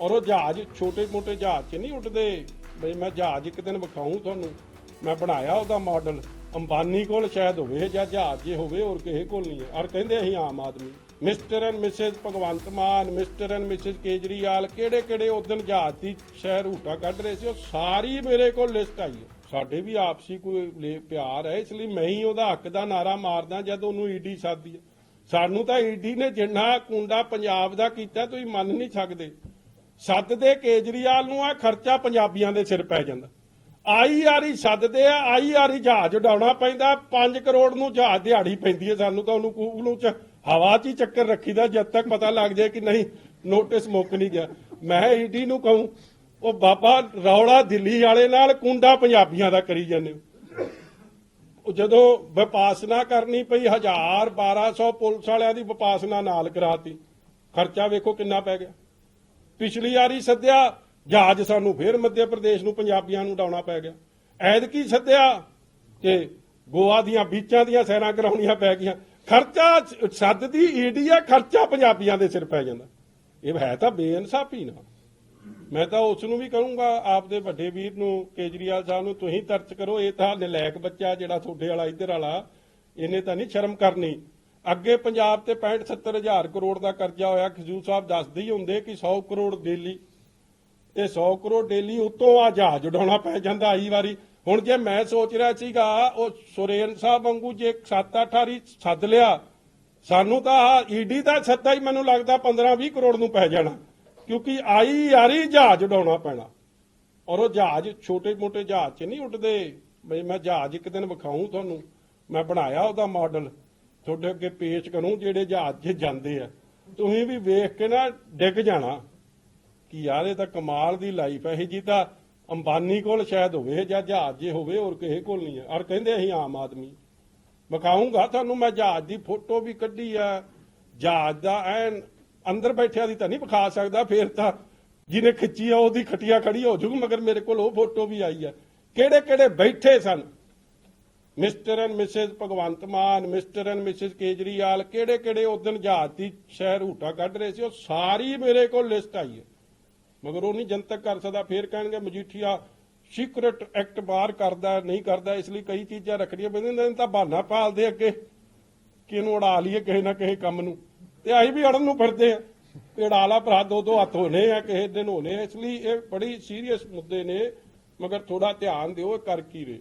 ਔਰ ਉਹ ਜਹਾਜ਼ ਛੋਟੇ ਮੋਟੇ ਜਹਾਜ਼ 'ਚ ਨਹੀਂ ਉੱਡਦੇ। ਬਈ ਮੈਂ ਜਹਾਜ਼ ਇੱਕ ਦਿਨ ਵਿਖਾਉਂ ਤੁਹਾਨੂੰ। ਮੈਂ ਬਣਾਇਆ ਉਹਦਾ ਮਾਡਲ ਅੰਬਾਨੀ ਕੋਲ ਸ਼ਾਇਦ ਹੋਵੇ ਜਾਂ ਜਹਾਜ਼ ਜੇ ਹੋਵੇ, ਹੋਰ ਕਿਸੇ ਕੋਲ ਨਹੀਂ ਹੈ। ਔਰ ਕਹਿੰਦੇ ਅਸੀਂ Aam Aadmi. Mr and Mrs Bhagwant Mann Mr and Mrs Kejriwal ਕਿਹੜੇ ਕਿਹੜੇ ਉਦਣ ਜਹਾਜ਼ ਦੀ ਸ਼ਹਿਰ ਹੂਟਾ ਕੱਢ ਰਹੇ ਸੀ, ਉਹ ਸਾਰੀ ਮੇਰੇ ਕੋਲ ਲਿਸਟ ਆਈ ਹੈ। ਸਾਡੇ ਵੀ ਆਪਸੀ ਕੋਈ ਪਿਆਰ ਹੈ, ਇਸ ਲਈ ਮੈਂ ਹੀ ਉਹਦਾ ਹੱਕ ਦਾ ਨਾਰਾ ਮਾਰਦਾ ਜਦ ਉਹਨੂੰ ਈਡੀ ਸਾਦੀ ਹੈ। ਸਾਨੂੰ ਤਾਂ ਈਡੀ ਨੇ ਜਿੰਨਾ ਕੁੰਡਾ ਪੰਜਾਬ ਦਾ ਕੀਤਾ, ਤੁਸੀਂ ਮੰਨ ਨਹੀਂ ਸਕਦੇ। ਸੱਦਦੇ ਕੇਜਰੀਵਾਲ ਨੂੰ ਆ ਖਰਚਾ ਪੰਜਾਬੀਆਂ ਦੇ ਸਿਰ ਪੈ ਜਾਂਦਾ। ਆਈਆਰਈ ਸੱਦਦੇ ਆ ਆਈਆਰਈ ਜਹਾਜ਼ ਉਡਾਉਣਾ ਪੈਂਦਾ 5 ਕਰੋੜ ਨੂੰ ਜਹਾਜ਼ ਦਿਹਾੜੀ ਪੈਂਦੀ ਹੈ ਸਾਨੂੰ ਤਾਂ ਉਹਨੂੰ ਕੂ- ਉਹਨੂੰ ਚ ਹਵਾ 'ਚ ਹੀ ਚੱਕਰ ਰੱਖੀਦਾ, ਜਦ ਤੱਕ ਪਤਾ ਲੱਗ ਜਾਏ ਕਿ ਨਹੀਂ ਨੋਟਿਸ ਮੁੱਕ ਨਹੀਂ ਗਿਆ। ਮੈਂ ਈਡੀ ਨੂੰ ਕਹੂੰ, ਉਹ ਬਾਬਾ ਰੌਲਾ ਦਿੱਲੀ ਵਾਲੇ ਨਾਲ ਕੁੰਡਾ ਪੰਜਾਬੀਆਂ ਦਾ ਕਰੀ ਜਾਂਦੇ ਉਹ ਜਦੋਂ ਵਿਪਾਸਨਾ ਕਰਨੀ ਪਈ 1000 1200 ਪੁਲਿਸ ਵਾਲਿਆਂ ਦੀ ਵਿਪਾਸਨਾ ਨਾਲ ਕਰਾਤੀ। ਖਰਚਾ ਵੇਖੋ ਕਿੰਨਾ ਪੈ ਗਿਆ। ਪਿਛਲੀ ਵਾਰੀ ਸੱਦਿਆ, ਜਹਾਜ਼ ਸਾਨੂੰ ਫੇਰ ਮੱਧ ਪ੍ਰਦੇਸ਼ ਨੂੰ ਪੰਜਾਬੀਆਂ ਨੂੰ ਉਡਾਉਣਾ ਪੈ ਗਿਆ। ਐਤਕੀ ਸੱਦਿਆ ਕਿ ਗੋਆ ਦੀਆਂ ਬੀਚਾਂ ਦੀਆਂ ਸੈਰਾਂ ਕਰਾਉਣੀਆਂ ਪੈ ਗਈਆਂ। ਖਰਚਾ ਸੱਦਦੀ ਈਡੀ ਆ, ਖਰਚਾ ਪੰਜਾਬੀਆਂ ਦੇ ਸਿਰ ਪੈ ਜਾਂਦਾ। ਇਹ ਹੈ ਤਾਂ ਬੇਇਨਸਾਫੀ ਨਾ। ਮੈਂ ਤਾਂ ਉਸ ਨੂੰ ਵੀ ਕਹੂੰਗਾ, ਆਪਦੇ ਵੱਡੇ ਵੀਰ ਨੂੰ, ਕੇਜਰੀਵਾਲ ਸਾਹਿਬ ਨੂੰ, ਤੁਸੀਂ ਤਰਚ ਕਰੋ, ਇਹ ਤਾਂ ਨਲਾਇਕ ਬੱਚਾ ਜਿਹੜਾ ਤੁਹਾਡੇ ਵਾਲਾ, ਇੱਧਰ ਵਾਲਾ, ਇਹਨੇ ਤਾਂ ਨਹੀਂ ਸ਼ਰਮ ਕਰਨੀ। ਅੱਗੇ ਪੰਜਾਬ ਤੇ 65 70 ਹਜ਼ਾਰ ਕਰੋੜ ਦਾ ਕਰਜ਼ਾ ਹੋਇਆ। ਖਜੂਰ ਸਾਹਿਬ ਦੱਸਦੇ ਹੀ ਹੁੰਦੇ ਕਿ 100 ਕਰੋੜ ਡੇਲੀ। ਤੇ 100 ਕਰੋੜ ਡੇਲੀ ਉਤੋਂ ਆ ਜਹਾਜ਼ ਉਡਾਉਣਾ ਪੈ ਜਾਂਦਾ ਆਈ ਵਾਰੀ। ਹੁਣ ਜੇ ਮੈਂ ਸੋਚ ਰਿਹਾ ਸੀਗਾ, ਉਹ ਸੁਰੇਨ ਸਾਹਿਬ ਵਾਂਗੂ ਜੇ 7-8 ਵਾਰੀ ਸੱਦ ਲਿਆ, ਸਾਨੂੰ ਤਾਂ ਈਡੀ ਦਾ ਸੱਤਾ ਹੀ ਮੈਨੂੰ ਲੱਗਦਾ 15-20 ਕਰੋੜ ਨੂੰ ਪੈ ਜਾਣਾ, ਕਿਉਂਕਿ ਆਈ ਯਾਰੀ ਜਹਾਜ਼ ਉਡਾਉਣਾ ਪੈਣਾ। ਔਰ ਉਹ ਜਹਾਜ਼ ਛੋਟੇ ਮੋਟੇ ਜਹਾਜ਼ 'ਚ ਨਹੀਂ ਉੱਡਦੇ। ਬਈ ਮੈਂ ਜਹਾਜ਼ ਇੱਕ ਦਿਨ ਵਿਖਾਉਂ ਤੁਹਾਨੂੰ, ਮੈਂ ਬਣਾਇਆ ਉਹਦਾ ਮਾਡਲ। ਤੁਹਾਡੇ ਅੱਗੇ ਪੇਸ਼ ਕਰੂੰ ਜਿਹੜੇ ਜਹਾਜ਼ 'ਚ ਜਾਂਦੇ ਆ। ਤੁਸੀਂ ਵੀ ਵੇਖ ਕੇ ਨਾ ਡਿੱਗ ਜਾਣਾ ਕਿ ਯਾਰ ਇਹ ਤਾਂ ਕਮਾਲ ਦੀ ਲਾਈਫ ਹੈ ਇਹ ਜੀ ਤਾਂ ਅੰਬਾਨੀ ਕੋਲ ਸ਼ਾਇਦ ਹੋਵੇ ਜਾਂ ਜਹਾਜ਼ ਜੇ ਹੋਵੇ, ਹੋਰ ਕਿਸੇ ਕੋਲ ਨਹੀਂ ਹੈ ਔਰ ਕਹਿੰਦੇ ਅਸੀਂ ਆਮ ਆਦਮੀ। ਵਿਖਾਉਂਗਾ ਤੁਹਾਨੂੰ, ਮੈਂ ਜਹਾਜ਼ ਦੀ ਫੋਟੋ ਵੀ ਕੱਢੀ ਆ। ਜਹਾਜ਼ ਦਾ ਐਨ ਅੰਦਰ ਬੈਠਿਆ ਦੀ ਤਾਂ ਨਹੀਂ ਵਿਖਾ ਸਕਦਾ, ਫੇਰ ਤਾਂ ਜਿਹਨੇ ਖਿੱਚੀ ਆ, ਉਹਦੀ ਖਟੀਆ ਖੜੀ ਹੋ ਜੂਗੀ ਮਗਰ ਮੇਰੇ ਕੋਲ ਉਹ ਫੋਟੋ ਵੀ ਆਈ ਆ। ਕਿਹੜੇ ਕਿਹੜੇ ਬੈਠੇ ਸਨ? Mr and Mrs Bhagwant Mann Mr and Mrs Kejriwal ਕਿਹੜੇ ਕਿਹੜੇ ਉਦਣ ਜਹਾਜ਼ ਦੀ ਸ਼ਹਿਰ ਹੂਟਾ ਕੱਢ ਰਹੇ ਸੀ, ਉਹ ਸਾਰੀ ਮੇਰੇ ਕੋਲ ਲਿਸਟ ਆਈ ਹੈ। ਮਗਰ ਉਹ ਨਹੀਂ ਜਨਤਕ ਕਰ ਸਕਦਾ, ਫੇਰ ਕਹਿਣਗੇ ਮਜੀਠੀਆ ਸੀਕ੍ਰੇਟ ਐਕਟ ਬਾਹਰ ਕਰਦਾ, ਨਹੀਂ ਕਰਦਾ, ਇਸ ਲਈ ਕਈ ਚੀਜ਼ਾਂ ਰੱਖਣੀਆਂ ਪੈਂਦੀਆਂ ਨੇ ਤਾਂ ਬਹਾਨਾ ਭਾਲਦੇ ਅੱਗੇ, ਕਿ ਇਹਨੂੰ ਉਡਾ ਲਈਏ ਕਿਸੇ ਨਾ ਕਿਸੇ ਕੰਮ ਨੂੰ। ਤੇ ਅਸੀਂ ਵੀ ਅੜਨ ਨੂੰ ਫਿਰਦੇ ਆ ਤੇ ਉਡਾ ਭਰਾ ਦੋ ਦੋ ਹੱਥ ਹੋਣੇ ਆ, ਕਿਸੇ ਦਿਨ ਹੋਣੇ ਆ, ਇਸ ਲਈ ਇਹ ਬੜੀ ਸੀਰੀਅਸ ਮੁੱਦੇ ਨੇ, ਮਗਰ ਥੋੜਾ ਧਿਆਨ ਦਿਓ, ਇਹ ਕਰ ਕੀ ਰਹੇ